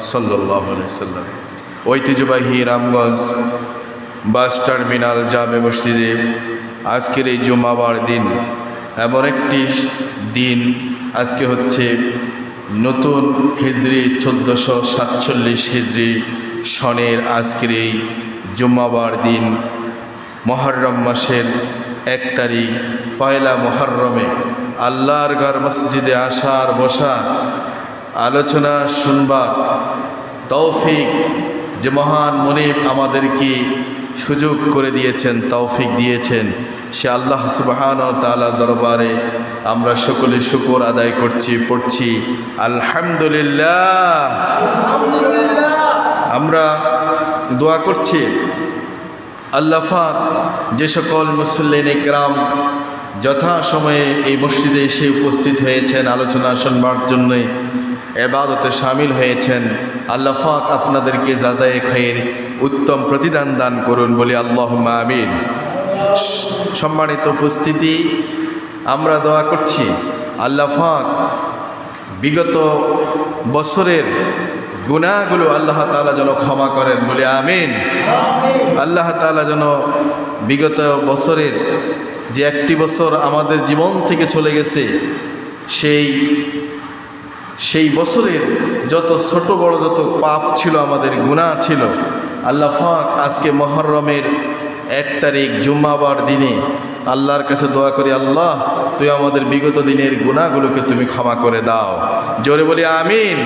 সাল্লাম। ঐতিহ্যবাহী Ramganj bus terminal জামে মসজিদে আজকের এই জুমাবার দিন এমন একটি দিন। আজকে হচ্ছে নতুন হিজড়ি চোদ্দোশো সাতচল্লিশ হিজড়ি সনের আজকের এই জুম্মাবার দিন। মহরম মাসের এক তারিখ, পয়লা মহরমে আল্লাহর গার মসজিদে আসার বসার আলোচনা শুনবার তৌফিক যে মহান মনিব আমাদেরকে সুযোগ করে দিয়েছেন তৌফিক দিয়েছেন। সে আল্লাহ সুবাহান ও তালা দরবারে আমরা সকলে শুকর আদায় করছি পড়ছি আলহামদুলিল্লাহ। আমরা দোয়া করছি আল্লাফাক যে সকল মুসল্লিন ইকরাম যথাসময়ে এই মসজিদে এসে উপস্থিত হয়েছেন আলোচনা শুনবার জন্যই এবাদতে সামিল হয়েছেন। আল্লাফাক আপনাদেরকে যাজায়ে খায়ের উত্তম প্রতিদান দান করুন বলি আল্লাহ আমিন। সম্মানিত উপস্থিতি, আমরা দোয়া করছি, আল্লাহ আল্লাফাক বিগত বছরের গুণাগুলো আল্লাহ তালা যেন ক্ষমা করেন বলে আমিন। আল্লাহ তালা যেন বিগত বছরের যে একটি বছর আমাদের জীবন থেকে চলে গেছে, সেই সেই বছরের যত ছোট বড় যত পাপ ছিল, আমাদের গুণা ছিল, আল্লাহ ফাঁক আজকে মহরমের এক তারিখ জুম্মাবার দিনে আল্লাহর কাছে দোয়া করি, আল্লাহ, তুই আমাদের বিগত দিনের গুণাগুলোকে তুমি ক্ষমা করে দাও। জোরে বলি, আমিন।